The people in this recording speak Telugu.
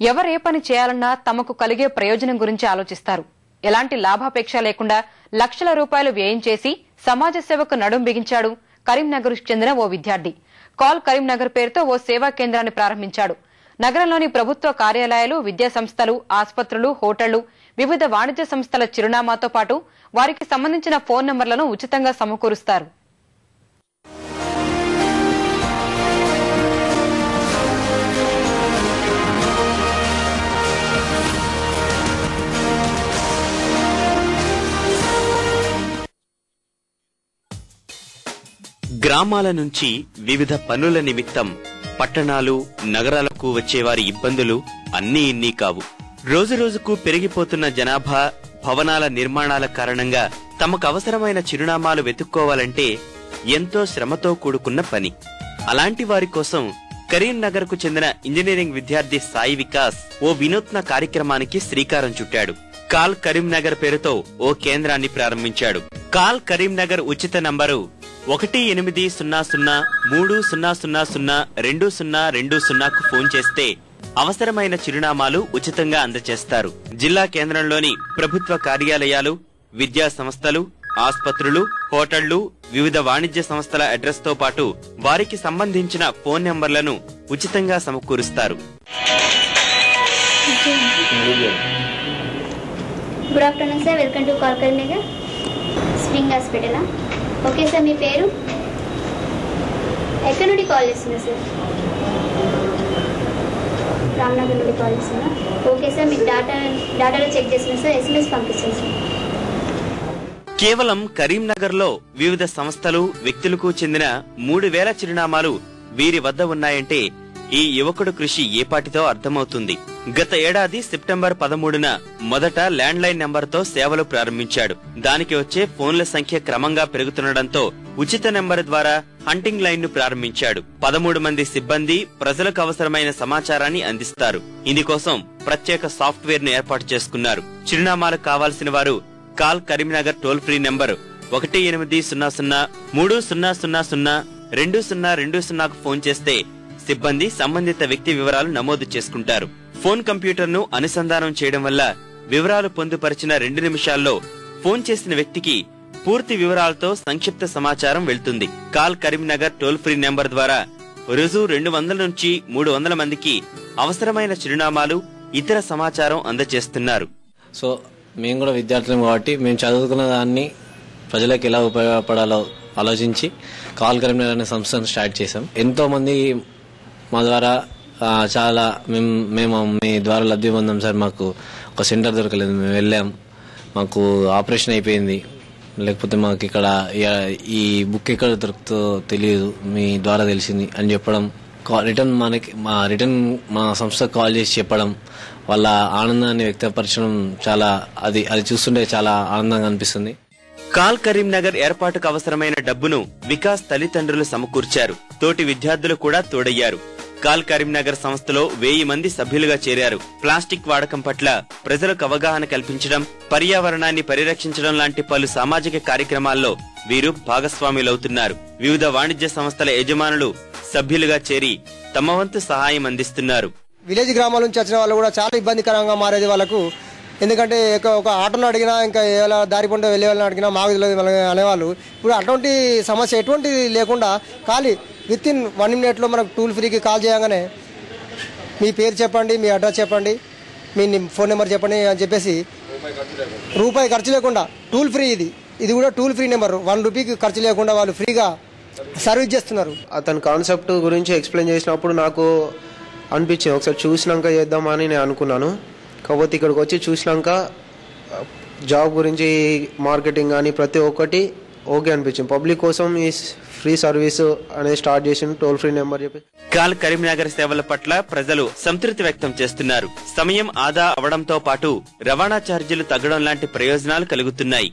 ఎవరు ఏ పని చేయాలన్నా తమకు కలిగే ప్రయోజనం గురించి ఆలోచిస్తారు. ఎలాంటి లాభాపేక్ష లేకుండా లక్షల రూపాయలు వ్యయం చేసి సమాజ సేవకు నడుం బిగించాడు కరీంనగర్ చెందిన ఓ విద్యార్థి. కాల్ కరీంనగర్ పేరుతో ఓ సేవా కేంద్రాన్ని ప్రారంభించాడు. నగరంలోని ప్రభుత్వ కార్యాలయాలు విద్యా సంస్థలు ఆసుపత్రులు హోటళ్ళు వివిధ వాణిజ్య సంస్థల చిరునామాతో పాటు వారికి సంబంధించిన ఫోన్ నంబర్లను ఉచితంగా సమకూరుస్తారు. గ్రామాల నుంచి వివిధ పనుల నిమిత్తం పట్టణాలు నగరాలకు వచ్చేవారి ఇబ్బందులు అన్నీ ఇన్నీ కావు. రోజురోజుకు పెరిగిపోతున్న జనాభా భవనాల నిర్మాణాల కారణంగా తమకు అవసరమైన చిరునామాలు వెతుక్కోవాలంటే ఎంతో శ్రమతో కూడుకున్న పని. అలాంటి వారి కోసం కరీంనగర్కు చెందిన ఇంజనీరింగ్ విద్యార్థి సాయి వికాస్ ఓ వినూత్న కార్యక్రమానికి శ్రీకారం చుట్టాడు. కాల్ కరీంనగర్ పేరుతో ఓ కేంద్రాన్ని ప్రారంభించాడు. కాల్ కరీంనగర్ ఉచిత నంబరు ఒకటి ఎనిమిది సున్నా సున్నా మూడు సున్నా సున్నా సున్నా రెండు సున్నా రెండు సున్నాకు ఫోన్ చేస్తే అవసరమైన చిరునామాలు ఉచితంగా అందజేస్తారు జిల్లా కేంద్రంలోని ప్రభుత్వ కార్యాలయాలు విద్యా సంస్థలు ఆస్పత్రులు హోటళ్ళు వివిధ వాణిజ్య సంస్థల అడ్రస్తో పాటు వారికి సంబంధించిన ఫోన్ నెంబర్లను ఉచితంగా సమకూరుస్తారు. Good afternoon sir welcome to call Karimnagar spring హాస్పిటలా? Okay sir మీ పేరు? ఎక్కడి నుండి కాల్ చేస్తున్నా సార్? రామ్నగర్ నుండి కాల్ చేస్తున్నా ఓకే సార్ మీకు డాటా డాటాలో చెక్ చేస్తున్నా సార్ ఎస్ఎంఎస్ పంపిస్తాను సార్. కేవలం కరీంనగర్లో వివిధ సంస్థలు వ్యక్తులకు చెందిన మూడు వేల చిరునామాలు వీరి వద్ద ఉన్నాయంటే ఈ యువకుడు కృషి ఏపాటితో అర్థమవుతుంది? గత ఏడాది సెప్టెంబర్ పదమూడున మొదట ల్యాండ్ లైన్ నెంబర్తో సేవలు ప్రారంభించాడు. దానికి వచ్చే ఫోన్ల సంఖ్య క్రమంగా పెరుగుతుండటంతో ఉచిత నెంబర్ ద్వారా హంటింగ్ లైన్ను ప్రారంభించాడు. పదమూడు మంది సిబ్బంది ప్రజలకు అవసరమైన సమాచారాన్ని అందిస్తారు. ఇందుకోసం ప్రత్యేక సాఫ్ట్వేర్ను ఏర్పాటు చేసుకున్నారు. చిరునామాలు కావాల్సిన వారు call Karimnagar toll free number ఒకటి ఎనిమిది సున్నా సున్నా మూడు సున్నా సున్నా సున్నా రెండు సున్నా రెండు సున్నాకు ఫోన్ చేస్తే సిబ్బంది సంబంధిత వ్యక్తి వివరాలు నమోదు చేసుకుంటారు. ఫోన్ కంప్యూటర్ను అనుసంధానం చేయడం వల్ల వివరాలు పొందుపరిచిన రెండు నిమిషాల్లో ఫోన్ చేసిన వ్యక్తికి పూర్తి వివరాలతో సంక్షిప్త సమాచారం వెళ్తుంది. Call Karimnagar toll free number ద్వారా రోజు రెండు వందల నుంచి మూడు వందల మందికి అవసరమైన చిరునామాలు ఇతర సమాచారం అందజేస్తున్నారు. సో మేము కూడా విద్యార్థులం కాబట్టి మేము చదువుకున్న దాన్ని ప్రజలకు ఎలా ఉపయోగపడాలో ఆలోచించి కాల్ కరీంనగర్ అనే సంస్థను స్టార్ట్ చేశాం. ఎంతో మంది మా ద్వారా చాలా మేము మేము మీ ద్వారా లబ్ధి పొందాం సార్. మాకు ఒక సెంటర్ దొరకలేదు. మేము వెళ్ళాం. మాకు ఆపరేషన్ అయిపోయింది. లేకపోతే మాకు ఇక్కడ ఈ- బుక్ ఎక్కడ దొరుకుతుందో తెలియదు. మీ ద్వారా తెలిసింది అని చెప్పడం. రిటర్న్ మనకి మా రిటర్న్ మా సంస్థ కాల్ చేసి చెప్పడం. వాళ్ళ ఆనందాన్ని వ్యక్తపరచడం చాలా అది అది చూస్తుంటే చాలా ఆనందంగా అనిపిస్తుంది. కాల్ కరీంనగర్ ఏర్పాటుకు అవసరమైన డబ్బును వికాస్ తల్లిదండ్రులు సమకూర్చారు. తోటి విద్యార్థులు కూడా తోడయ్యారు. కాల్ కరీంనగర్ సంస్థలో వెయ్యి మంది సభ్యులుగా చేరారు. ప్లాస్టిక్ వాడకం పట్ల ప్రజలకు అవగాహన కల్పించడం పర్యావరణాన్ని పరిరక్షించడం లాంటి పలు సామాజిక కార్యక్రమాల్లో వీరు భాగస్వాములవుతున్నారు. వివిధ వాణిజ్య సంస్థల యజమానులు సభ్యులుగా చేరి తమ వంతు సహాయం అందిస్తున్నారు. విలేజ్ గ్రామాల నుంచి వచ్చిన వాళ్ళు కూడా చాలా ఇబ్బందికరంగా మారేది వాళ్ళకు. ఎందుకంటే ఒక- ఒక ఆటోను అడిగినా ఇంకా ఎలా దారి పంట వెళ్ళే వాళ్ళని అడిగినా మాకు తెలియదు అనేవాళ్ళు. ఇప్పుడు అటువంటి సమస్య ఎటువంటిది లేకుండా ఖాళీ విత్ ఇన్ వన్ మినిట్లో మనకు టూల్ ఫ్రీకి కాల్ చేయగానే మీ పేరు చెప్పండి మీ అడ్రస్ చెప్పండి మీ ఫోన్ నెంబర్ చెప్పండి అని చెప్పేసి రూపాయి ఖర్చు లేకుండా టూల్ ఫ్రీ ఇది. ఇది కూడా టూల్ ఫ్రీ నెంబర్. వన్ రూపీకి ఖర్చు లేకుండా వాళ్ళు ఫ్రీగా సర్వీస్ చేస్తున్నారు. అతని కాన్సెప్ట్ గురించి ఎక్స్ప్లెయిన్ చేసినప్పుడు నాకు అనిపించింది. ఒకసారి చూసినాక చేద్దామని నేను అనుకున్నాను. కాకపోతే ఇక్కడికి వచ్చి చూసినాక జాబ్ గురించి మార్కెటింగ్ కానీ ప్రతి ఒక్కటి ఓకే అనిపించింది. పబ్లిక్ కోసం ఈ ఫ్రీ సర్వీస్ అనేది స్టార్ట్ చేసిన టోల్ ఫ్రీ నెంబర్ చెప్పి. కాల్ కరీంనగర్ సేవల పట్ల ప్రజలు సంతృప్తి వ్యక్తం చేస్తున్నారు. సమయం ఆదా అవడంతో పాటు రవాణా ఛార్జీలు తగ్గడం లాంటి ప్రయోజనాలు కలుగుతున్నాయి.